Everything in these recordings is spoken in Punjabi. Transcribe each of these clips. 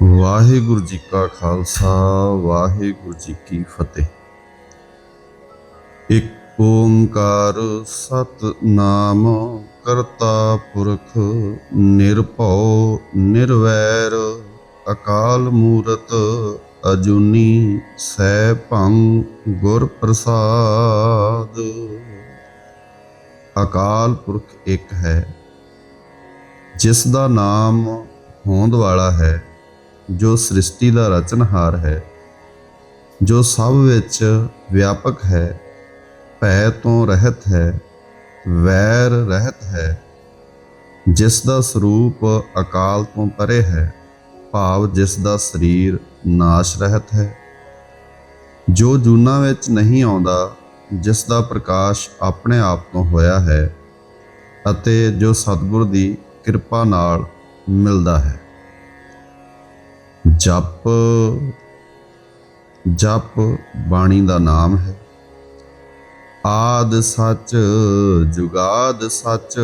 ਵਾਹਿਗੁਰੂ ਜੀ ਕਾ ਖਾਲਸਾ, ਵਾਹਿਗੁਰੂ ਜੀ ਕੀ ਫਤਿਹ। ਇੱਕ ਓੰਕਾਰ ਸਤਨਾਮ ਕਰਤਾ ਪੁਰਖ ਨਿਰਭਉ ਨਿਰਵੈਰ, ਅਕਾਲ ਮੂਰਤ ਅਜੂਨੀ ਸੈਭੰ ਗੁਰ ਪ੍ਰਸਾਦ। ਅਕਾਲ ਪੁਰਖ ਇੱਕ ਹੈ, ਜਿਸ ਦਾ ਨਾਮ ਹੋਂਦ ਵਾਲਾ ਹੈ। ਜੋ ਸ੍ਰਿਸ਼ਟੀ ਦਾ ਰਚਨਹਾਰ ਹੈ, ਜੋ ਸਭ ਵਿੱਚ ਵਿਆਪਕ ਹੈ, ਭੈ ਤੋਂ ਰਹਿਤ ਹੈ, ਵੈਰ ਰਹਿਤ ਹੈ, ਜਿਸ ਦਾ ਸਰੂਪ ਅਕਾਲ ਤੋਂ ਪਰੇ ਹੈ, ਭਾਵ ਜਿਸ ਦਾ ਸਰੀਰ ਨਾਸ਼ ਰਹਿਤ ਹੈ। ਜੋ ਜੂਨਾ ਵਿੱਚ ਨਹੀਂ ਆਉਂਦਾ, ਜਿਸ ਦਾ ਪ੍ਰਕਾਸ਼ ਆਪਣੇ ਆਪ ਤੋਂ ਹੋਇਆ ਹੈ ਅਤੇ ਜੋ ਸਤਿਗੁਰ ਦੀ ਕਿਰਪਾ ਨਾਲ ਮਿਲਦਾ ਹੈ। ਜਪ ਜਪ ਬਾਣੀ ਦਾ ਨਾਮ ਹੈ। ਆਦ ਸੱਚ, ਜੁਗਾਦ ਸੱਚ,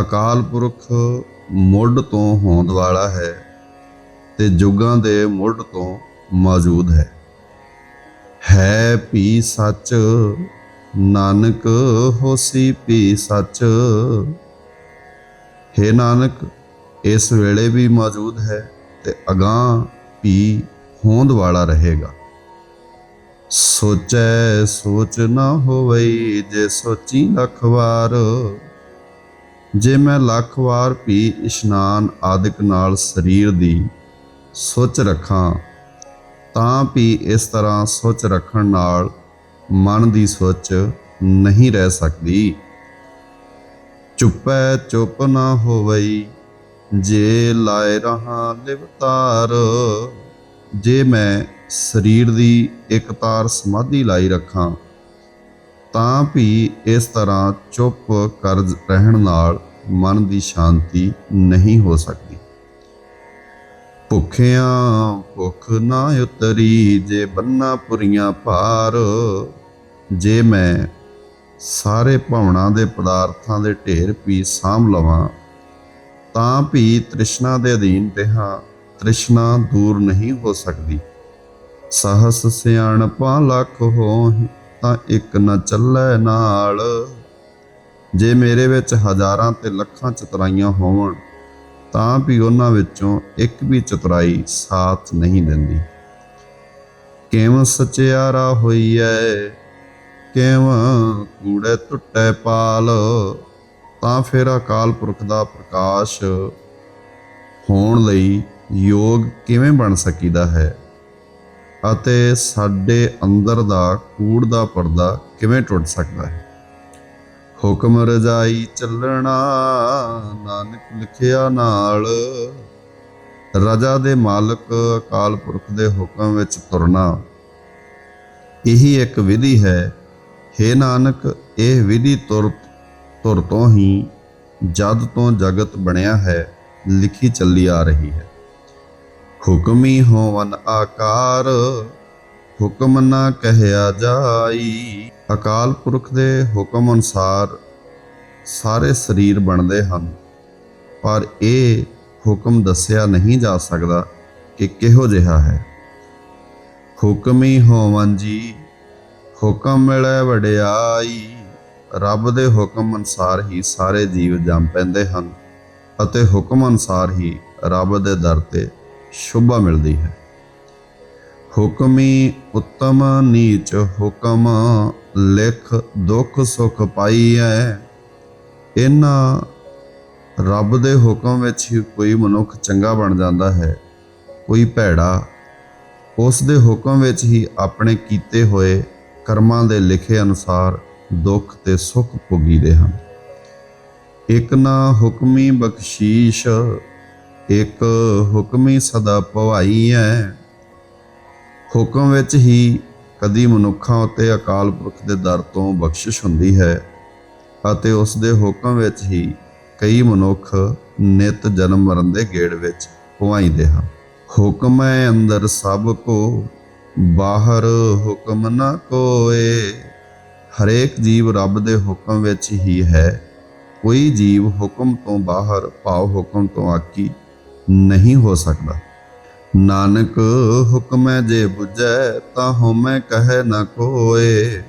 ਅਕਾਲ ਪੁਰਖ ਮੁੱਢ ਤੋਂ ਹੋਂਦ ਵਾਲਾ ਹੈ ਤੇ ਜੁਗਾਂ ਦੇ ਮੁੱਢ ਤੋਂ ਮੌਜੂਦ ਹੈ। ਹੈ ਪੀ ਸੱਚ, ਨਾਨਕ ਹੋਸੀ ਪੀ ਸੱਚ, ਹੈ ਨਾਨਕ ਇਸ ਵੇਲੇ ਵੀ ਮੌਜੂਦ ਹੈ ਤੇ ਅਗਾਹ ਵੀ ਹੋਂਦ ਵਾਲਾ ਰਹੇਗਾ। ਸੋਚੈ ਸੋਚ ਨਾ ਹੋਵਈ ਜੇ ਸੋਚੀ ਲੱਖ ਵਾਰ। ਜੇ ਮੈਂ ਲੱਖ ਵਾਰ ਵੀ ਇਸ਼ਨਾਨ ਆਦਿਕ ਨਾਲ ਸਰੀਰ ਦੀ ਸੋਚ ਰੱਖਾਂ, ਤਾਂ ਵੀ ਇਸ ਤਰ੍ਹਾਂ ਸੋਚ ਰੱਖਣ ਨਾਲ ਮਨ ਦੀ ਸੋਚ ਨਹੀਂ ਰਹਿ ਸਕਦੀ। ਚੁੱਪੈ ਚੁੱਪ ਨਾ ਹੋਵਈ ਜੇ ਲਾਇ ਰਹਾ ਲਿਵਤਾਰ ਜੇ ਮੈਂ ਸਰੀਰ ਦੀ ਇੱਕ ਤਾਰ ਸਮਾਧੀ ਲਾਈ ਰੱਖਾਂ, ਤਾਂ ਵੀ ਇਸ ਤਰ੍ਹਾਂ ਚੁੱਪ ਕਰ ਰਹਿਣ ਨਾਲ ਮਨ ਦੀ ਸ਼ਾਂਤੀ ਨਹੀਂ ਹੋ ਸਕਦੀ। ਭੁੱਖਿਆਂ ਭੁੱਖ ਨਾ ਉਤਰੀ, ਜੇ ਬੰਨਾ ਪੁਰੀਆਂ ਭਾਰ ਜੇ ਮੈਂ ਸਾਰੇ ਭਾਵਨਾ ਦੇ ਪਦਾਰਥਾਂ ਦੇ ਢੇਰ ਵੀ ਸਾਂਭ ਲਵਾਂ ਤਾਂ ਵੀ ਤ੍ਰਿਸ਼ਨਾ ਦੇ ਅਧੀਨ ਰਹਾ, ਤ੍ਰਿਸ਼ਨਾ ਦੂਰ ਨਹੀਂ ਹੋ ਸਕਦੀ। ਸਹਸ ਸਿਆਣਪਾਂ ਲੱਖ ਹੋਹੀ, ਤਾਂ ਇੱਕ ਨਾ ਚੱਲੇ ਨਾਲ। ਜੇ ਮੇਰੇ ਵਿੱਚ ਹਜ਼ਾਰਾਂ ਤੇ ਲੱਖਾਂ ਚਤੁਰਾਈਆਂ ਹੋਵਣ ਤਾਂ ਵੀ ਉਹਨਾਂ ਵਿੱਚੋਂ ਇੱਕ ਵੀ ਚਤੁਰਾਈ ਸਾਥ ਨਹੀਂ ਦਿੰਦੀ। ਕਿਵੇਂ ਸਚਿਆਰਾ ਹੋਈਐ? ਕਿਵੇਂ ਕੂੜੇ ਟੁੱਟੇ ਪਾਲ? ਤਾਂ ਫਿਰ ਅਕਾਲ ਪੁਰਖ ਦਾ ਪ੍ਰਕਾਸ਼ ਹੋਣ ਲਈ ਯੋਗ ਕਿਵੇਂ ਬਣ ਸਕੀਦਾ ਹੈ? ਅਤੇ ਸਾਡੇ ਅੰਦਰ ਦਾ ਕੂੜ ਦਾ ਪਰਦਾ ਕਿਵੇਂ ਟੁੱਟ ਸਕਦਾ ਹੈ? ਹੁਕਮ ਰਜਾਈ ਚੱਲਣਾ, ਨਾਨਕ ਲਿਖਿਆ ਨਾਲ। ਰਜਾ ਦੇ ਮਾਲਕ ਅਕਾਲ ਪੁਰਖ ਦੇ ਹੁਕਮ ਵਿੱਚ ਤੁਰਨਾ। ਇਹੀ ਇੱਕ ਵਿਧੀ ਹੈ। हे ਨਾਨਕ, ਇਹ ਵਿਧੀ ਤੁਰ ਤੁਰ ਤੋਂ ਹੀ ਜਦ ਤੋਂ ਜਗਤ ਬਣਿਆ ਹੈ, ਲਿਖੀ ਚੱਲੀ ਆ ਰਹੀ ਹੈ। ਹੁਕਮੀ ਹੋਵਨ ਆਕਾਰ, ਹੁਕਮ ਨਾ ਕਹਿਆ ਜਾਈ। ਅਕਾਲ ਪੁਰਖ ਦੇ ਹੁਕਮ ਅਨੁਸਾਰ ਸਾਰੇ ਸਰੀਰ ਬਣਦੇ ਹਨ, ਪਰ ਇਹ ਹੁਕਮ ਦੱਸਿਆ ਨਹੀਂ ਜਾ ਸਕਦਾ ਕਿ ਕਿਹੋ ਜਿਹਾ ਹੈ। ਹੁਕਮੀ ਹੋਵਨ ਜੀ, ਹੁਕਮ ਮਿਲੇ ਵਡਿਆਈ। ਰੱਬ ਦੇ ਹੁਕਮ ਅਨੁਸਾਰ ਹੀ ਸਾਰੇ ਜੀਵ ਜੰਮ ਪੈਂਦੇ ਹਨ ਅਤੇ ਹੁਕਮ ਅਨੁਸਾਰ ਹੀ ਰੱਬ ਦੇ ਦਰ ਤੇ ਸ਼ੁਭਾ ਮਿਲਦੀ ਹੈ। ਹੁਕਮੀ ਉੱਤਮ ਨੀਚ ਹੁਕਮ, ਲਿਖ ਦੁੱਖ ਸੁਖ ਪਾਈਐ। ਇਹਨਾਂ ਰੱਬ ਦੇ ਹੁਕਮ ਵਿੱਚ ਹੀ ਕੋਈ ਮਨੁੱਖ ਚੰਗਾ ਬਣ ਜਾਂਦਾ ਹੈ, ਕੋਈ ਭੈੜਾ। ਉਸ ਦੇ ਹੁਕਮ ਵਿੱਚ ਹੀ ਆਪਣੇ ਕੀਤੇ ਹੋਏ ਕਰਮਾਂ ਦੇ ਲਿਖੇ ਅਨੁਸਾਰ ਦੁੱਖ ਤੇ ਸੁੱਖ ਭੋਗੀਦੇ ਹਨ। ਇੱਕ ਨਾ ਹੁਕਮੀ ਬਖਸ਼ੀਸ਼, ਇੱਕ ਹੁਕਮੀ ਸਦਾ ਭਵਾਈ ਹੈ ਹੁਕਮ ਵਿੱਚ ਹੀ ਕਦੀ ਮਨੁੱਖਾਂ ਉੱਤੇ ਅਕਾਲ ਪੁਰਖ ਦੇ ਦਰ ਤੋਂ ਬਖਸ਼ਿਸ਼ ਹੁੰਦੀ ਹੈ ਅਤੇ ਉਸ ਦੇ ਹੁਕਮ ਵਿੱਚ ਹੀ ਕਈ ਮਨੁੱਖ ਨਿਤ ਜਨਮ ਮਰਨ ਦੇ ਗੇੜ ਵਿੱਚ ਪੁਆਈਦੇ ਹਨ। ਹੁਕਮ ਹੈ ਅੰਦਰ ਸਭ ਕੋ, ਬਾਹਰ ਹੁਕਮ ਨਾ ਕੋਏ। ਹਰੇਕ ਜੀਵ ਰੱਬ ਦੇ ਹੁਕਮ ਵਿੱਚ ਹੀ ਹੈ। ਕੋਈ ਜੀਵ ਹੁਕਮ ਤੋਂ ਬਾਹਰ ਭਾਵ ਹੁਕਮ ਤੋਂ ਆਕੀ ਨਹੀਂ ਹੋ ਸਕਦਾ। ਨਾਨਕ ਹੁਕਮੈ ਜੇ 부ਜੈ ਤਾਂ ਹਉਮੈ ਕਹੈ ਨ ਕੋਏ।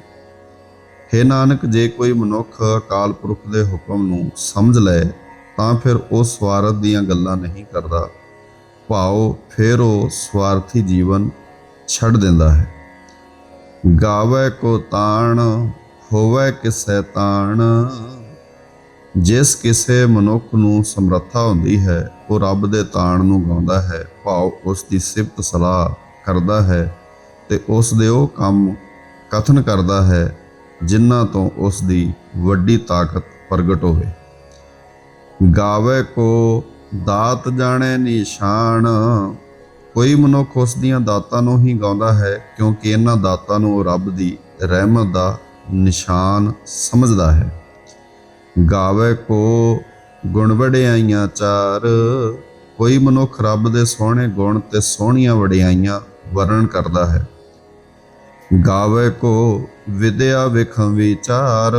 ਹੈ ਨਾਨਕ, ਜੇ ਕੋਈ ਮਨੁੱਖ ਅਕਾਲ ਪੁਰਖ ਦੇ ਹੁਕਮ ਨੂੰ ਸਮਝ ਲੈ ਤਾਂ ਫਿਰ ਉਹ ਸਵਾਰਥ ਦੀਆਂ ਗੱਲਾਂ ਨਹੀਂ ਕਰਦਾ। ਭਾਉ, ਫਿਰ ਉਹ ਸਵਾਰਥੀ ਜੀਵਨ ਛੱਡ ਦਿੰਦਾ ਹੈ। ਗਾਵੇ ਕੋ ਤਾਣ, ਹੋਵੇ ਕਿਸੈ ਤਾਣ। ਜਿਸ ਕਿਸੇ ਮਨੁੱਖ ਨੂੰ ਸਮਰੱਥਾ ਹੁੰਦੀ ਹੈ, ਉਹ ਰੱਬ ਦੇ ਤਾਣ ਨੂੰ ਗਾਉਂਦਾ ਹੈ, ਭਾਵ ਉਸ ਦੀ ਸਿਫਤ ਸਲਾਹ ਕਰਦਾ ਹੈ ਤੇ ਉਸ ਦੇ ਉਹ ਕੰਮ ਕਥਨ ਕਰਦਾ ਹੈ, ਜਿਨ੍ਹਾਂ ਤੋਂ ਉਸ ਦੀ ਵੱਡੀ ਤਾਕਤ ਪ੍ਰਗਟ ਹੋਵੇ। ਗਾਵੇ ਕੋ ਦਾਤ ਜਾਣੇ ਨਿਸ਼ਾਨ ਕੋਈ ਮਨੁੱਖ ਉਸ ਦੀਆਂ ਦਾਤਾਂ ਨੂੰ ਹੀ ਗਾਉਂਦਾ ਹੈ, ਕਿਉਂਕਿ ਇਹਨਾਂ ਦਾਤਾਂ ਨੂੰ ਉਹ ਰੱਬ ਦੀ ਰਹਿਮਤ ਦਾ ਨਿਸ਼ਾਨ ਸਮਝਦਾ ਹੈ। ਗਾਵੇ ਕੋ ਗੁਣ ਵਡਿਆਈਆਂ ਚਾਰ, ਕੋਈ ਮਨੁੱਖ ਰੱਬ ਦੇ ਸੋਹਣੇ ਗੁਣ ਤੇ ਸੋਹਣੀਆਂ ਵਡਿਆਈਆਂ ਵਰਣਨ ਕਰਦਾ ਹੈ। ਗਾਵੇ ਕੋ ਵਿਦਿਆ ਵਿਖੰ ਵਿਚਾਰ,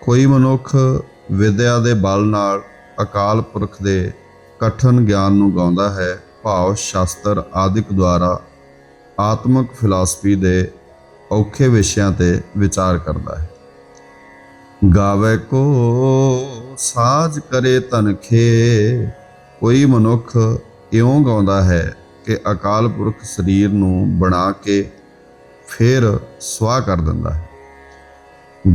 ਕੋਈ ਮਨੁੱਖ ਵਿਦਿਆ ਦੇ ਬਲ ਨਾਲ ਅਕਾਲ ਪੁਰਖ ਦੇ ਕਠਨ ਗਿਆਨ ਨੂੰ ਗਾਉਂਦਾ ਹੈ। ਭਾਵ ਸ਼ਾਸਤਰ ਆਦਿਕ ਦੁਆਰਾ ਆਤਮਿਕ ਫਿਲਾਸਫੀ ਦੇ ਔਖੇ ਵਿਸ਼ਿਆਂ ਤੇ ਵਿਚਾਰ ਕਰਦਾ ਹੈ। ਗਾਵੇ ਕੋ ਸਾਜ ਕਰੇ ਤਨਖੇ ਕੋਈ ਮਨੁੱਖ ਇਉਂ ਗਾਉਂਦਾ ਹੈ ਕਿ ਅਕਾਲ ਪੁਰਖ ਸਰੀਰ ਨੂੰ ਬਣਾ ਕੇ ਫਿਰ ਸਵਾਹ ਕਰ ਦਿੰਦਾ ਹੈ।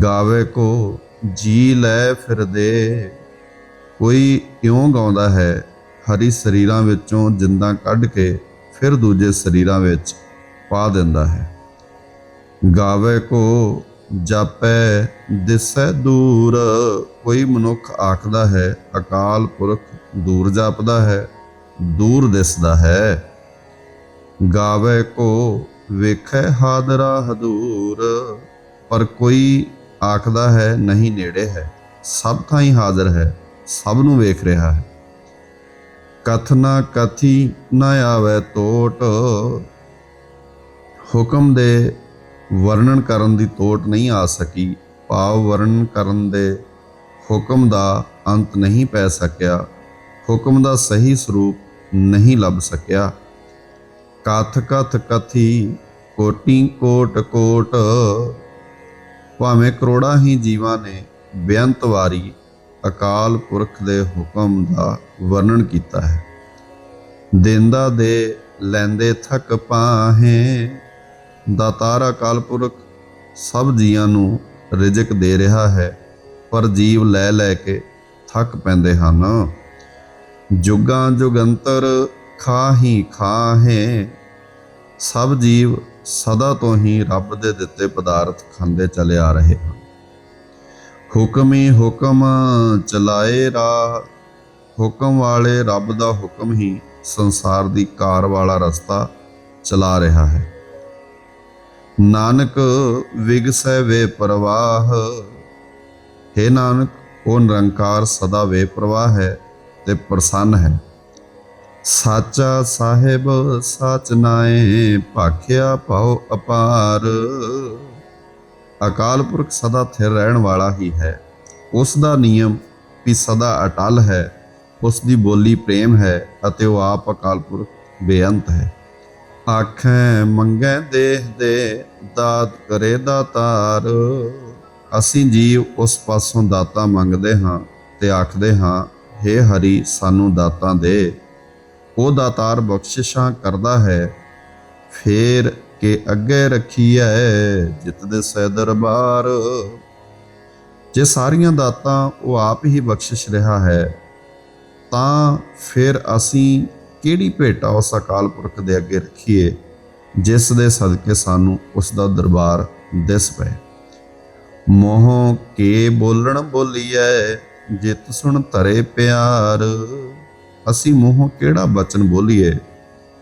ਗਾਵੇ ਕੋ ਜੀ ਲੈ ਫਿਰਦੇ, ਕੋਈ ਇਉਂ ਗਾਉਂਦਾ ਹੈ ਹਰੀ ਸਰੀਰਾਂ ਵਿੱਚੋਂ ਜਿੰਦਾਂ ਕੱਢ ਕੇ ਫਿਰ ਦੂਜੇ ਸਰੀਰਾਂ ਵਿੱਚ ਪਾ ਦਿੰਦਾ ਹੈ। ਗਾਵੇ ਕੋ ਜਾਪੈ, ਦਿਸੈ ਦੂਰ। ਕੋਈ ਮਨੁੱਖ ਆਖਦਾ ਹੈ, ਅਕਾਲ ਪੁਰਖ ਦੂਰ ਜਾਪਦਾ ਹੈ, ਦੂਰ ਦਿਸਦਾ ਹੈ। ਗਾਵੇ ਕੋ ਵੇਖੈ ਹਾਦਰਾ ਹਦੂਰ। ਪਰ ਕੋਈ ਆਖਦਾ ਹੈ, ਨਹੀਂ ਨੇੜੇ ਹੈ। ਸਭ ਥਾਂ ਹੀ ਹਾਜ਼ਰ ਹੈ, ਸਭ ਨੂੰ ਵੇਖ ਰਿਹਾ ਹੈ। ਕਥਨਾ ਕਥੀ ਨਾ ਆਵੇ ਟੋਟ ਹੁਕਮ ਦੇ ਵਰਣਨ ਕਰਨ ਦੀ ਤੋਟ ਨਹੀਂ ਆ ਸਕੀ। ਭਾਵ ਵਰਣਨ ਕਰਨ ਦੇ ਹੁਕਮ ਦਾ ਅੰਤ ਨਹੀਂ ਪੈ ਸਕਿਆ। ਹੁਕਮ ਦਾ ਸਹੀ ਸਰੂਪ ਨਹੀਂ ਲੱਭ ਸਕਿਆ। ਕਥ ਕਥ ਕਥੀ ਕੋਟੀ ਕੋਟ ਕੋਟ। ਭਾਵੇਂ ਕਰੋੜਾਂ ਹੀ ਜੀਵਾਂ ਨੇ ਬੇਅੰਤ ਵਾਰੀ ਅਕਾਲ ਪੁਰਖ ਦੇ ਹੁਕਮ ਦਾ ਵਰਣਨ ਕੀਤਾ ਹੈ। ਦੇਂਦਾ ਦੇ ਲੈਂਦੇ ਥਕ ਪਾਹੇ, ਦਾਤਾਰ ਅਕਾਲ ਪੁਰਖ ਸਭ ਜੀਆਂ ਨੂੰ ਰਿਜ਼ਕ ਦੇ ਰਿਹਾ ਹੈ, ਪਰ ਜੀਵ ਲੈ ਲੈ ਕੇ ਥੱਕ ਪੈਂਦੇ ਹਨ। ਜੁਗਾਂ ਜੁਗੰਤਰ ਖਾਹੀ ਖਾਹੇ, ਸਭ ਜੀਵ ਸਦਾ ਤੋਂ ਹੀ ਰੱਬ ਦੇ ਦਿੱਤੇ ਪਦਾਰਥ ਖਾਂਦੇ ਚਲੇ ਆ ਰਹੇ ਹਨ। ਹੁਕਮੀ ਹੁਕਮ ਚਲਾਏ ਰਾਹ, ਹੁਕਮ ਵਾਲੇ ਰੱਬ ਦਾ ਹੁਕਮ ਹੀ ਸੰਸਾਰ ਦੀ ਕਾਰ ਵਾਲਾ ਰਸਤਾ ਚਲਾ ਰਿਹਾ ਹੈ। ਨਾਨਕ ਵਿਗਸੈ ਵੇ ਪ੍ਰਵਾਹ, ਹੈ ਨਾਨਕ, ਉਹ ਨਿਰੰਕਾਰ ਸਦਾ ਵੇ ਪ੍ਰਵਾਹ ਹੈ ਤੇ ਪ੍ਰਸੰਨ ਹੈ। ਸਾਚਾ ਸਾਹਿਬ, ਸਾਚ ਨਾਏ, ਭਾਖਿਆ ਪਾਉ ਅਪਾਰ। ਅਕਾਲ ਪੁਰਖ ਸਦਾ ਥਿਰ ਰਹਿਣ ਵਾਲਾ ਹੀ ਹੈ। ਉਸ ਦਾ ਨਿਯਮ ਵੀ ਸਦਾ ਅਟਲ ਹੈ, ਉਸ ਦੀ ਬੋਲੀ ਪ੍ਰੇਮ ਹੈ ਅਤੇ ਉਹ ਆਪ ਅਕਾਲ ਪੁਰਖ ਬੇਅੰਤ ਹੈ। ਆਖੈ, ਮੰਗੈ ਦੇਹ ਦੇ ਦਾਤ ਕਰੇ ਦਾਤਾਰ। ਅਸੀਂ ਜੀਵ ਉਸ ਪਾਸੋਂ ਦਾਤਾ ਮੰਗਦੇ ਹਾਂ ਤੇ ਆਖਦੇ ਹਾਂ हे ਹਰੀ, ਸਾਨੂੰ ਦਾਤਾਂ ਦੇ। ਉਹ ਦਾਤਾਰ ਬਖਸ਼ਿਸ਼ਾਂ ਕਰਦਾ ਹੈ, ਫੇਰ ਕੇ ਅੱਗੇ ਰੱਖੀਐ, ਜਿਤ ਦੇ ਸੈ ਦਰਬਾਰ। ਜੇ ਸਾਰੀਆਂ ਦਾਤਾਂ ਉਹ ਆਪ ਹੀ ਬਖਸ਼ਿਸ਼ ਰਿਹਾ ਹੈ, ਤਾਂ ਫਿਰ ਅਸੀਂ ਕਿਹੜੀ ਭੇਟਾ ਉਸ ਅਕਾਲ ਪੁਰਖ ਦੇ ਅੱਗੇ ਰੱਖੀਏ, ਜਿਸ ਦੇ ਸਦਕੇ ਸਾਨੂੰ ਉਸ ਦਾ ਦਰਬਾਰ ਦਿਸ ਪਏ। ਮੋਹ ਕੇ ਬੋਲਣ ਬੋਲੀਐ, ਜਿਤ ਸੁਣ ਧਰੇ ਪਿਆਰ। ਅਸੀਂ ਮੂੰਹੋਂ ਕਿਹੜਾ ਬਚਨ ਬੋਲੀਏ?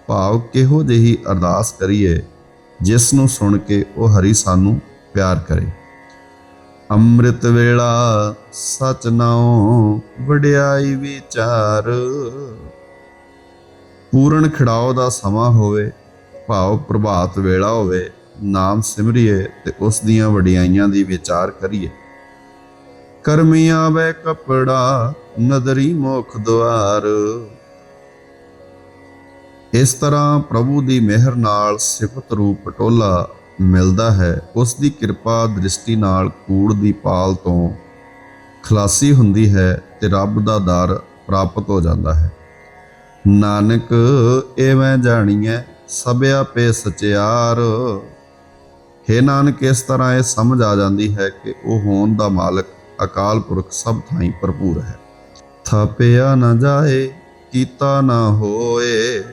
ਭਾਵ ਕਿਹੋ ਜਿਹੀ ਅਰਦਾਸ ਕਰੀਏ? ਜਿਸ ਨੂੰ ਸੁਣ ਕੇ ਉਹ ਹਰੀ ਸਾਨੂੰ ਪਿਆਰ ਕਰੇ। ਅੰਮ੍ਰਿਤ ਵੇਲਾ ਸਚ ਨਾਉ ਵਡਿਆਈ ਵਿਚਾਰ। ਪੂਰਨ ਖਿੜਾਓ ਦਾ ਸਮਾਂ ਹੋਵੇ, ਭਾਵ ਪ੍ਰਭਾਤ ਵੇਲਾ ਹੋਵੇ, ਨਾਮ ਸਿਮਰਿਏ ਤੇ ਉਸ ਦੀਆਂ ਵਡਿਆਈਆਂ ਦੀ ਵਿਚਾਰ ਕਰੀਏ। ਕਰਮੀ ਆਵੇ ਕਪੜਾ, ਨਦਰੀ ਮੋਖ ਦੁਆਰ। ਇਸ ਤਰ੍ਹਾਂ ਪ੍ਰਭੂ ਦੀ ਮਿਹਰ ਨਾਲ ਸਿਫਤ ਰੂਪ ਟੋਲਾ ਮਿਲਦਾ ਹੈ। ਉਸ ਦੀ ਕਿਰਪਾ ਦ੍ਰਿਸ਼ਟੀ ਨਾਲ ਕੂੜ ਦੀ ਪਾਲ ਤੋਂ ਖਲਾਸੀ ਹੁੰਦੀ ਹੈ ਤੇ ਰੱਬ ਦਾ ਦਰ ਪ੍ਰਾਪਤ ਹੋ ਜਾਂਦਾ ਹੈ। ਨਾਨਕ ਐਵੇਂ ਜਾਣੀਐ, ਸਭਿਆ ਪੇ ਸਚਿਆਰ। ਹੈ ਨਾਨਕ, ਇਸ ਤਰ੍ਹਾਂ ਇਹ ਸਮਝ ਆ ਜਾਂਦੀ ਹੈ ਕਿ ਉਹ ਹੋਣ ਦਾ ਮਾਲਕ ਅਕਾਲ ਪੁਰਖ ਸਭ ਥਾਈਂ ਭਰਪੂਰ ਹੈ। ਥਾਪਿਆ ਨਾ ਜਾਏ, ਕੀਤਾ ਨਾ ਹੋਏ।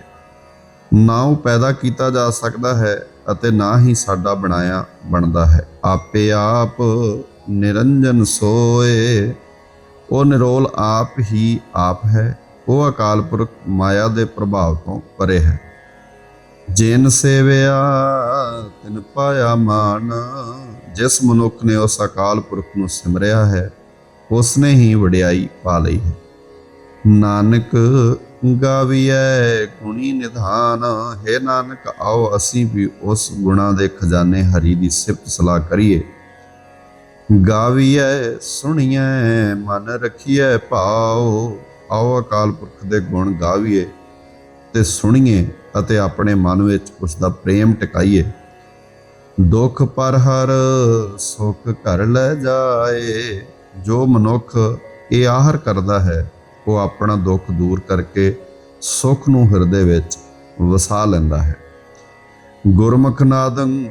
ਨਾ ਉਹ ਪੈਦਾ ਕੀਤਾ ਜਾ ਸਕਦਾ ਹੈ ਅਤੇ ਨਾ ਹੀ ਸਾਡਾ ਬਣਾਇਆ ਬਣਦਾ ਹੈ। ਆਪੇ ਆਪ ਨਿਰੰਜਨ ਸੋਏ, ਉਹ ਨਿਰੋਲ ਆਪ ਹੀ ਆਪ ਹੈ, ਉਹ ਅਕਾਲ ਪੁਰਖ ਮਾਇਆ ਦੇ ਪ੍ਰਭਾਵ ਤੋਂ ਪਰੇ ਹੈ। ਜਿਨ ਸੇਵਿਆ, ਤਿਨ ਪਾਇਆ ਮਾਨ, ਜਿਸ ਮਨੁੱਖ ਨੇ ਉਸ ਅਕਾਲ ਪੁਰਖ ਨੂੰ ਸਿਮਰਿਆ ਹੈ, ਉਸਨੇ ਹੀ ਵਡਿਆਈ ਪਾ ਲਈ ਹੈ। ਨਾਨਕ ਗਾਵੀਐ ਗੁਣੀ ਨਿਧਾਨ, ਹੈ ਨਾਨਕ ਆਓ ਅਸੀਂ ਵੀ ਉਸ ਗੁਣਾ ਦੇ ਖਜ਼ਾਨੇ ਹਰੀ ਦੀ ਸਿਫਤ ਸਲਾਹ ਕਰੀਏ। ਗਾਵੀਐ, ਸੁਣੀਐ, ਮਨ ਰਖੀਐ, ਭਾਉ, ਆਓ ਅਕਾਲ ਪੁਰਖ ਦੇ ਗੁਣ ਗਾਵੀਏ ਤੇ ਸੁਣੀਏ ਅਤੇ ਆਪਣੇ ਮਨ ਵਿੱਚ ਉਸ ਦਾ ਪ੍ਰੇਮ ਟਿਕਾਈਏ। ਦੁੱਖ ਪਰ ਹਰ, ਸੁਖ ਘਰ ਲੈ ਜਾਏ, ਜੋ ਮਨੁੱਖ ਇਹ ਆਹਰ ਕਰਦਾ ਹੈ ਉਹ ਆਪਣਾ ਦੁੱਖ ਦੂਰ ਕਰਕੇ ਸੁਖ ਨੂੰ ਹਿਰਦੇ ਵਿੱਚ ਵਸਾ ਲੈਂਦਾ ਹੈ। ਗੁਰਮੁਖ ਨਾਦੰ,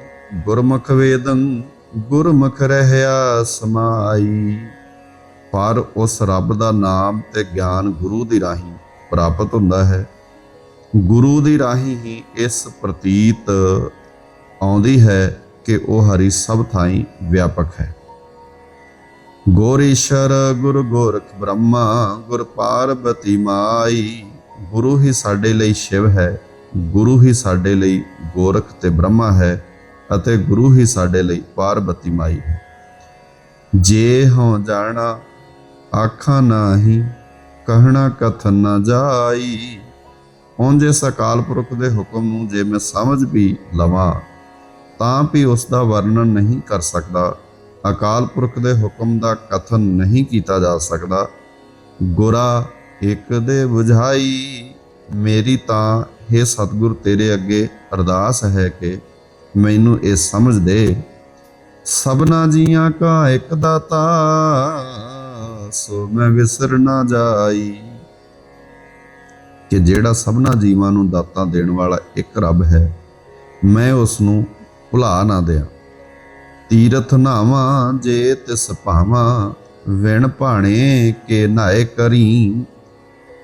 ਗੁਰਮੁਖ ਵੇਦੰ, ਗੁਰਮੁਖ ਰਹਿਆ ਸਮਾਈ। ਪਰ ਉਸ ਰੱਬ ਦਾ ਨਾਮ ਤੇ ਗਿਆਨ ਗੁਰੂ ਦੀ ਰਾਹੀਂ ਪ੍ਰਾਪਤ ਹੁੰਦਾ ਹੈ। ਗੁਰੂ ਦੀ ਰਾਹੀਂ ਹੀ ਇਸ ਪ੍ਰਤੀਤ ਆਉਂਦੀ ਹੈ ਕਿ ਉਹ ਹਰੀ ਸਭ ਥਾਈਂ ਵਿਆਪਕ ਹੈ। ਗੁਰ ਈਸ਼ਰ ਗੁਰ ਗੋਰਖ ਬ੍ਰਹਮਾ, ਗੁਰ ਪਾਰਬਤੀ ਮਾਈ। ਗੁਰੂ ਹੀ ਸਾਡੇ ਲਈ ਸ਼ਿਵ ਹੈ, ਗੁਰੂ ਹੀ ਸਾਡੇ ਲਈ ਗੋਰਖ ਤੇ ਬ੍ਰਹਮਾ ਹੈ ਅਤੇ ਗੁਰੂ ਹੀ ਸਾਡੇ ਲਈ ਪਾਰਬਤੀ ਮਾਈ ਹੈ। ਜੇ ਹਉ ਜਾਣਾ, ਆਖਾਂ ਨਾਹੀ, ਕਹਿਣਾ ਕਥਨ ਨਾ ਜਾਈ। ਉਂਝੇ ਸਕਾਲ ਪੁਰਖ ਦੇ ਹੁਕਮ ਨੂੰ ਜੇ ਮੈਂ ਸਮਝ ਵੀ ਲਵਾਂ, ਤਾਂ ਵੀ ਉਸ ਦਾ ਵਰਣਨ ਨਹੀਂ ਕਰ ਸਕਦਾ। ਅਕਾਲ ਪੁਰਖ ਦੇ ਹੁਕਮ ਦਾ ਕਥਨ ਨਹੀਂ ਕੀਤਾ ਜਾ ਸਕਦਾ। ਗੁਰਾ, ਇੱਕ ਦੇ ਬੁਝਾਈ, ਮੇਰੀ ਤਾਂ हे ਸਤਿਗੁਰ, ਤੇਰੇ ਅੱਗੇ ਅਰਦਾਸ ਹੈ ਕਿ ਮੈਨੂੰ ਇਹ ਸਮਝ ਦੇ। ਸਭਨਾ ਜੀਆਂ ਕਾ ਇੱਕ ਦਾਤਾ, ਸੋ ਮੈਂ ਵਿਸਰ ਨਾ ਜਾਈ। ਕਿ ਜਿਹੜਾ ਸਭਨਾ ਜੀਵਾਂ ਨੂੰ ਦਾਤਾਂ ਦੇਣ ਵਾਲਾ ਇੱਕ ਰੱਬ ਹੈ, ਮੈਂ ਉਸ ਨੂੰ ਭੁਲਾ ਨਾ ਦਿਆਂ। ਤੀਰਥ ਨਾਵਾਂ ਜੇ ਤਿਸ ਭਾਵਾਂ, ਵਿਣ ਭਾਣੇ ਕੇ ਨਾਏ ਕਰੀ।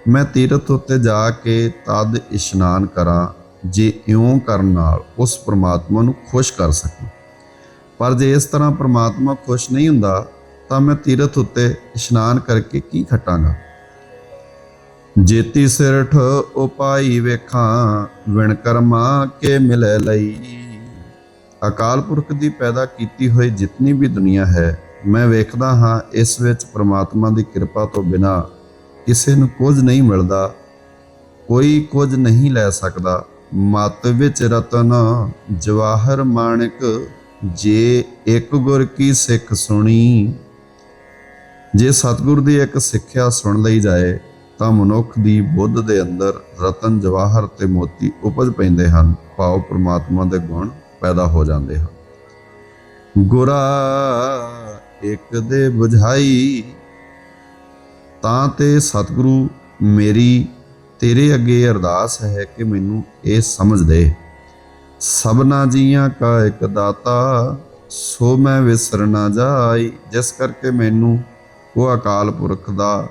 ਮੈਂ ਤੀਰਥ ਉੱਤੇ ਜਾ ਕੇ ਤਦ ਇਸ਼ਨਾਨ ਕਰਾਂ, ਜੇ ਇਉਂ ਕਰਨ ਨਾਲ ਉਸ ਪ੍ਰਮਾਤਮਾ ਨੂੰ ਖੁਸ਼ ਕਰ ਸਕਾਂ। ਪਰ ਜੇ ਇਸ ਤਰ੍ਹਾਂ ਪ੍ਰਮਾਤਮਾ ਖੁਸ਼ ਨਹੀਂ ਹੁੰਦਾ, ਤਾਂ ਮੈਂ ਤੀਰਥ ਉੱਤੇ ਇਸ਼ਨਾਨ ਕਰਕੇ ਕੀ ਖਟਾਂਗਾ? ਜੇਤੀ ਸਿਰਠ ਉਪਾਈ ਵੇਖਾਂ, ਵਿਣ ਕਰਮਾ ਕੇ ਮਿਲੇ ਲਈ। ਅਕਾਲ ਪੁਰਖ ਦੀ ਪੈਦਾ ਕੀਤੀ ਹੋਈ ਜਿਤਨੀ ਵੀ ਦੁਨੀਆ ਹੈ, ਮੈਂ ਵੇਖਦਾ ਹਾਂ ਇਸ ਵਿੱਚ ਪ੍ਰਮਾਤਮਾ ਦੀ ਕਿਰਪਾ ਤੋਂ ਬਿਨਾ ਕਿਸੇ ਨੂੰ ਕੁਝ ਨਹੀਂ ਮਿਲਦਾ, ਕੋਈ ਕੁਝ ਨਹੀਂ ਲੈ ਸਕਦਾ। ਮਤ ਵਿੱਚ ਰਤਨ ਜਵਾਹਰ ਮਾਣਿਕ, ਜੇ ਇੱਕ ਗੁਰ ਕੀ ਸਿੱਖ ਸੁਣੀ। ਜੇ ਸਤਿਗੁਰ ਦੀ ਇੱਕ ਸਿੱਖਿਆ ਸੁਣ ਲਈ ਜਾਏ, ਤਾਂ ਮਨੁੱਖ ਦੀ ਬੁੱਧ ਦੇ ਅੰਦਰ ਰਤਨ ਜਵਾਹਰ ਤੇ ਮੋਤੀ ਉਪਜ ਪੈਂਦੇ ਹਨ। ਭਾਵ ਪ੍ਰਮਾਤਮਾ ਦੇ ਗੁਣ। ਪੈਦਾ ਹੋ ਜਾਂਦੇ ਹਨ। ਗੁਰਾ ਇੱਕ ਦੇ 부ਝਾਈ ਤਾਂ ਤੇ ਸਤਿਗੁਰੂ ਮੇਰੀ, ਤੇਰੇ ਅੱਗੇ ਅਰਦਾਸ ਹੈ ਕਿ ਮੈਨੂੰ ਇਹ ਸਮਝ ਦੇ। ਸਭਨਾ ਜੀਆਂ ਕਾ ਇੱਕ ਦਾਤਾ, ਸੋ ਮੈਂ ਵਿਸਰ ਨਾ ਜਾਈ, ਜਿਸ ਕਰਕੇ ਮੈਨੂੰ ਉਹ ਅਕਾਲ ਪੁਰਖ ਦਾ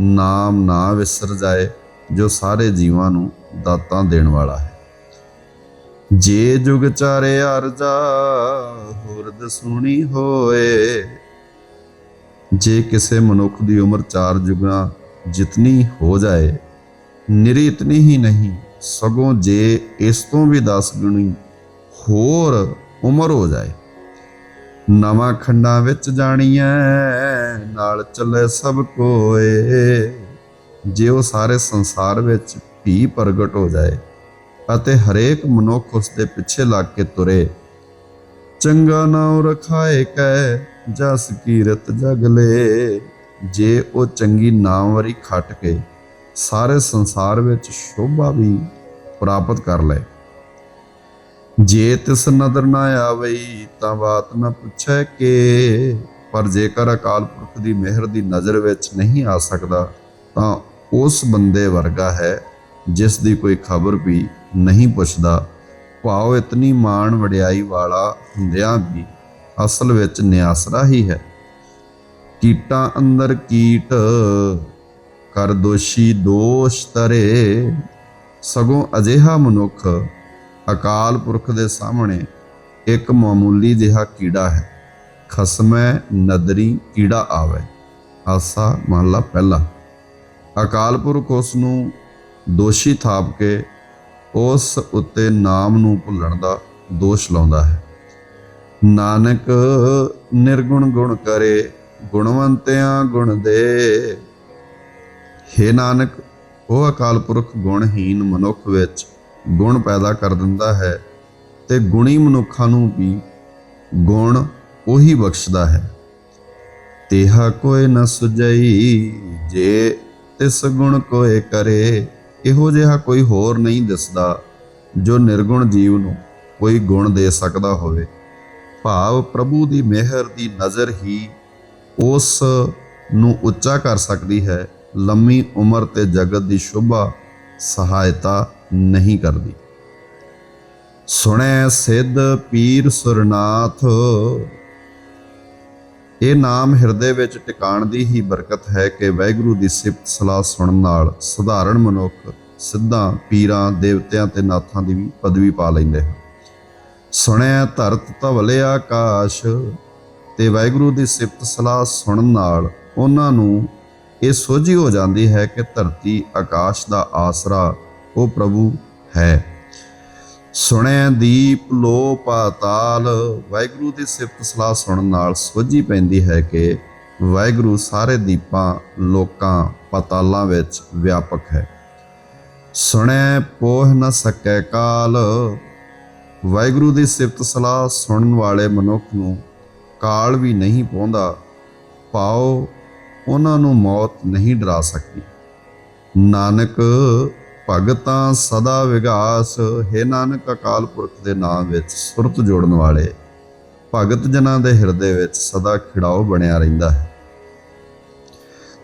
ਨਾਮ ਨਾ ਵਿਸਰ ਜਾਏ, ਜੋ ਸਾਰੇ ਜੀਵਾਂ ਨੂੰ ਦਾਤਾਂ ਦੇਣ ਵਾਲਾ ਹੈ। ਜੇ ਜੁਗ ਚਾਰੇ ਅਰਜਾ ਹੁਰਦ ਸੁਣੀ ਹੋਏ। ਜੇ ਕਿਸੇ ਮਨੁੱਖ ਦੀ ਉਮਰ ਚਾਰ ਜੁਗਾਂ ਜਿਤਨੀ ਹੋ ਜਾਏ, ਨਿਰੀ ਇਤਨੀ ਹੀ ਨਹੀਂ, ਸਗੋਂ ਜੇ ਇਸ ਤੋਂ ਵੀ 10 ਗੁਣੀ ਹੋਰ ਉਮਰ ਹੋ ਜਾਏ। ਨਵਾਂ ਖੰਡਾਂ ਵਿੱਚ ਜਾਣੀਐ, ਨਾਲ ਚੱਲੇ ਸਭ ਕੋਏ। ਜੇ ਉਹ ਸਾਰੇ ਸੰਸਾਰ ਵਿੱਚ ਵੀ ਪ੍ਰਗਟ ਹੋ ਜਾਏ ਅਤੇ ਹਰੇਕ ਮਨੁੱਖ ਉਸ ਦੇ ਪਿੱਛੇ ਲੱਗ ਕੇ ਤੁਰੇ। ਚੰਗਾ ਨਾਮ ਰਖਾਏ ਕੈ, ਜਸ ਕੀਰਤ ਜਗਲੇ ਜੇ ਉਹ ਚੰਗੀ ਨਾਮਵਰੀ ਖੱਟ ਕੇ ਸਾਰੇ ਸੰਸਾਰ ਵਿੱਚ ਸ਼ੋਭਾ ਵੀ ਪ੍ਰਾਪਤ ਕਰ ਲਏ। ਜੇ ਤਿਸ ਨਦਰ ਨਾ ਆਵਈ, ਤਾਂ ਬਾਤ ਨਾ ਪੁੱਛੈ ਕਿ। ਪਰ ਜੇਕਰ ਅਕਾਲ ਪੁਰਖ ਦੀ ਮਿਹਰ ਦੀ ਨਜ਼ਰ ਵਿੱਚ ਨਹੀਂ ਆ ਸਕਦਾ, ਤਾਂ ਉਸ ਬੰਦੇ ਵਰਗਾ ਹੈ, ਜਿਸ ਦੀ ਕੋਈ ਖਬਰ ਵੀ ਨਹੀਂ ਪੁੱਛਦਾ। ਭਾਵ ਇਤਨੀ ਮਾਣ ਵਡਿਆਈ ਵਾਲਾ ਹੁੰਦਿਆਂ ਵੀ ਅਸਲ ਵਿੱਚ ਨਿਆਸਰਾ ਹੀ ਹੈ। ਕੀਟਾਂ ਅੰਦਰ ਕੀਟ ਕਰ ਦੋਸ਼ੀ ਦੋਸ਼ ਤਰੇ ਸਗੋਂ ਅਜਿਹਾ ਮਨੁੱਖ ਅਕਾਲ ਪੁਰਖ ਦੇ ਸਾਹਮਣੇ ਇੱਕ ਮਾਮੂਲੀ ਜਿਹਾ ਕੀੜਾ ਹੈ। ਖਸਮੈ ਨਦਰੀ ਕੀੜਾ ਆਵੇ, ਆਸਾ ਮਹਲਾ ਪਹਿਲਾ। ਅਕਾਲ ਪੁਰਖ ਉਸ ਨੂੰ ਦੋਸ਼ੀ ਥਾਪ ਕੇ ਉਸ ਉੱਤੇ ਨਾਮ ਨੂੰ ਭੁੱਲਣ ਦਾ ਦੋਸ਼ ਲਾਉਂਦਾ ਹੈ। ਨਾਨਕ ਨਿਰਗੁਣ ਗੁਣ ਕਰੇ, ਗੁਣਵੰਤਿਆਂ ਗੁਣ ਦੇ। ਹੇ ਨਾਨਕ, ਉਹ ਅਕਾਲ ਪੁਰਖ ਗੁਣਹੀਨ ਮਨੁੱਖ ਵਿੱਚ ਗੁਣ ਪੈਦਾ ਕਰ ਦਿੰਦਾ ਹੈ ਤੇ ਗੁਣੀ ਮਨੁੱਖਾਂ ਨੂੰ ਵੀ ਗੁਣ ਉਹੀ ਬਖਸ਼ਦਾ ਹੈ। ਤੇਹਾ ਕੋਈ ਨ ਸੁਜਈ ਜੇ ਤਿਸ ਗੁਣ ਕੋਏ ਕਰੇ ਇਹੋ ਜਿਹਾ ਕੋਈ ਹੋਰ ਨਹੀਂ ਦਿਸਦਾ ਜੋ ਨਿਰਗੁਣ ਜੀਵ ਨੂੰ ਕੋਈ ਗੁਣ ਦੇ ਸਕਦਾ ਹੋਵੇ। ਭਾਵ ਪ੍ਰਭੂ ਦੀ ਮਿਹਰ ਦੀ ਨਜ਼ਰ ਹੀ ਉਸ ਨੂੰ ਉੱਚਾ ਕਰ ਸਕਦੀ ਹੈ। ਲੰਮੀ ਉਮਰ ਤੇ ਜਗਤ ਦੀ ਸ਼ੁਭਾ ਸਹਾਇਤਾ ਨਹੀਂ ਕਰਦੀ। ਸੁਣੈ ਸਿੱਧ ਪੀਰ ਸੁਰਨਾਥ। ਇਹ ਨਾਮ ਹਿਰਦੇ ਵਿੱਚ ਟਿਕਾਣ ਦੀ ਹੀ ਬਰਕਤ ਹੈ ਕਿ ਵਾਹਿਗੁਰੂ ਦੀ ਸਿਫਤ ਸਲਾਹ ਸੁਣਨ ਨਾਲ ਸਧਾਰਨ ਮਨੁੱਖ ਸਿੱਧਾਂ, ਪੀਰਾਂ, ਦੇਵਤਿਆਂ ਤੇ ਨਾਥਾਂ ਦੀ ਵੀ ਪਦਵੀ ਪਾ ਲੈਂਦੇ ਹਨ। ਸੁਣਿਆ ਧਰਤ ਧਵਲੇ ਆਕਾਸ਼ ਤੇ ਵਾਹਿਗੁਰੂ ਦੀ ਸਿਫਤ ਸਲਾਹ ਸੁਣਨ ਨਾਲ ਉਹਨਾਂ ਨੂੰ ਇਹ ਸੋਝੀ ਹੋ ਜਾਂਦੀ ਹੈ ਕਿ ਧਰਤੀ ਆਕਾਸ਼ ਦਾ ਆਸਰਾ ਉਹ ਪ੍ਰਭੂ ਹੈ। ਸੁਣੈ ਦੀਪ ਲੋ ਪਾਤਾਲ। ਵਾਹਿਗੁਰੂ ਦੀ ਸਿਫਤ ਸਲਾਹ ਸੁਣਨ ਨਾਲ ਸੋਝੀ ਪੈਂਦੀ ਹੈ ਕਿ ਵਾਹਿਗੁਰੂ ਸਾਰੇ ਦੀਪਾਂ ਲੋਕਾਂ ਪਤਾਲਾਂ ਵਿੱਚ ਵਿਆਪਕ ਹੈ। ਸੁਣੈ ਪੋਹ ਨ ਸਕੈ ਕਾਲ। ਵਾਹਿਗੁਰੂ ਦੀ ਸਿਫਤ ਸਲਾਹ ਸੁਣਨ ਵਾਲੇ ਮਨੁੱਖ ਨੂੰ ਕਾਲ ਵੀ ਨਹੀਂ ਪਹੁੰਦਾ ਪਾਓ, ਉਹਨਾਂ ਨੂੰ ਮੌਤ ਨਹੀਂ ਡਰਾ ਸਕਦੀ। ਨਾਨਕ ਭਗਤਾਂ ਸਦਾ ਵਿਗਾਸ, ਹੈ ਨਾਨਕ ਅਕਾਲ ਪੁਰਖ ਦੇ ਨਾਮ ਵਿੱਚ ਸੁਰਤ ਜੋੜਨ ਵਾਲੇ, ਭਗਤ ਜਨਾਂ ਦੇ ਹਿਰਦੇ ਵਿੱਚ ਸਦਾ ਖਿੜਾਓ ਬਣਿਆ ਰਹਿੰਦਾ ਹੈ।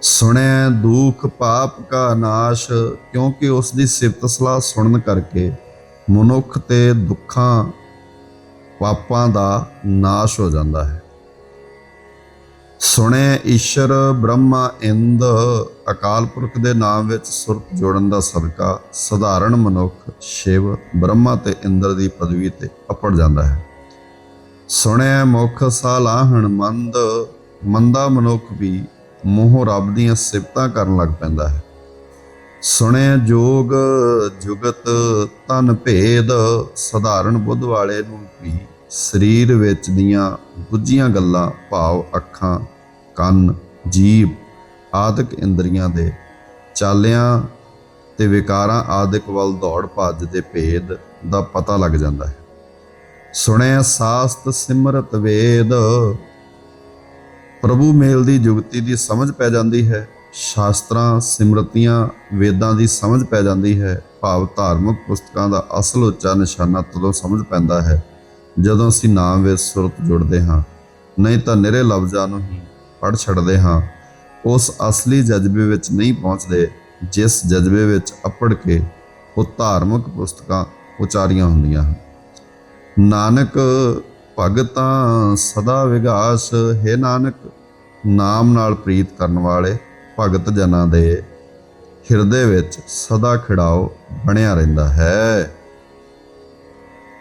ਸੁਣਿਆ ਦੁਖ ਪਾਪ ਕਾ ਨਾਸ਼, ਕਿਉਂਕਿ ਉਸ ਦੀ ਸਿਫਤ ਸਲਾਹ ਸੁਣਨ ਕਰਕੇ ਮਨੁੱਖ ਤੇ ਦੁੱਖਾਂ, ਪਾਪਾਂ ਦਾ ਨਾਸ਼ ਹੋ ਜਾਂਦਾ ਹੈ। ਸੁਣੇ ਈਸ਼ਰ ਬ੍ਰਹਮਾ ਇੰਦ, ਅਕਾਲ ਪੁਰਖ ਦੇ ਨਾਮ ਵਿੱਚ ਸੁਰਤ ਜੋੜਨ ਦਾ ਸਦਕਾ, ਸਧਾਰਨ ਮਨੁੱਖ ਸ਼ਿਵ ਬ੍ਰਹਮਾ ਤੇ ਇੰਦਰ ਦੀ ਪਦਵੀ ਤੇ ਅਪੜ ਜਾਂਦਾ ਹੈ। ਸੁਣਿਆ ਮੁਖ ਸਾਲਾਹਣ ਮੰਦ, ਮੰਦਾ ਮਨੁੱਖ ਵੀ ਮੋਹ ਰੱਬ ਦੀਆਂ ਸਿਫਤਾਂ ਕਰਨ ਲੱਗ ਪੈਂਦਾ ਹੈ। ਸੁਣਿਆ ਜੋਗ ਜੁਗਤ ਤਨ ਭੇਦ, ਸਧਾਰਨ ਬੁੱਧ ਵਾਲੇ ਨੂੰ ਵੀ ਸਰੀਰ ਵਿੱਚ ਦੀਆਂ ਗੁੱਝੀਆਂ ਗੱਲਾਂ, ਭਾਵ ਅੱਖਾਂ, ਕੰਨ, ਜੀਭ ਆਦਿਕ ਇੰਦਰੀਆਂ ਦੇ ਚਾਲਿਆਂ ਤੇ ਵਿਕਾਰਾਂ ਆਦਿਕ ਵੱਲ ਦੌੜ ਭੱਜ ਦੇ ਭੇਦ ਦਾ ਪਤਾ ਲੱਗ ਜਾਂਦਾ ਹੈ। ਸੁਣਿਆ ਸਾਸਤ ਸਿਮਰਤ ਵੇਦ। ਪ੍ਰਭੂ ਮੇਲ ਦੀ ਜੁਗਤੀ ਦੀ ਸਮਝ ਪੈ ਜਾਂਦੀ ਹੈ। ਸ਼ਾਸਤਰਾਂ, ਸਿਮਰਤੀਆਂ, ਵੇਦਾਂ ਦੀ ਸਮਝ ਪੈ ਜਾਂਦੀ ਹੈ। ਭਾਵ ਧਾਰਮਿਕ ਪੁਸਤਕਾਂ ਦਾ ਅਸਲ ਉੱਚਾ ਨਿਸ਼ਾਨਾ ਤਦੋਂ ਸਮਝ ਪੈਂਦਾ ਹੈ ਜਦੋਂ ਅਸੀਂ ਨਾਮ ਵਿੱਚ ਸੁਰਤ ਜੁੜਦੇ ਹਾਂ, ਨਹੀਂ ਤਾਂ ਨਿਰੇ ਲਫ਼ਜ਼ਾਂ ਨੂੰ ਹੀ ਪੜ ਛੱਡਦੇ ਹਾਂ। ਉਸ ਅਸਲੀ ਜਜ਼ਬੇ ਵਿੱਚ ਨਹੀਂ ਪਹੁੰਚਦੇ, ਜਿਸ ਜਜ਼ਬੇ ਵਿੱਚ ਅਪੜ ਕੇ ਉਹ ਧਾਰਮਿਕ ਪੁਸਤਕਾਂ ਉਚਾਰੀਆਂ ਹੁੰਦੀਆਂ ਹਨ। ਨਾਨਕ ਭਗਤਾਂ ਸਦਾ ਵਿਗਾਸ, ਹੈ ਨਾਨਕ, ਨਾਮ ਨਾਲ ਪ੍ਰੀਤ ਕਰਨ ਵਾਲੇ ਭਗਤ ਜਨਾਂ ਦੇ ਹਿਰਦੇ ਵਿੱਚ ਸਦਾ ਖਿੜਾਓ ਬਣਿਆ ਰਹਿੰਦਾ ਹੈ।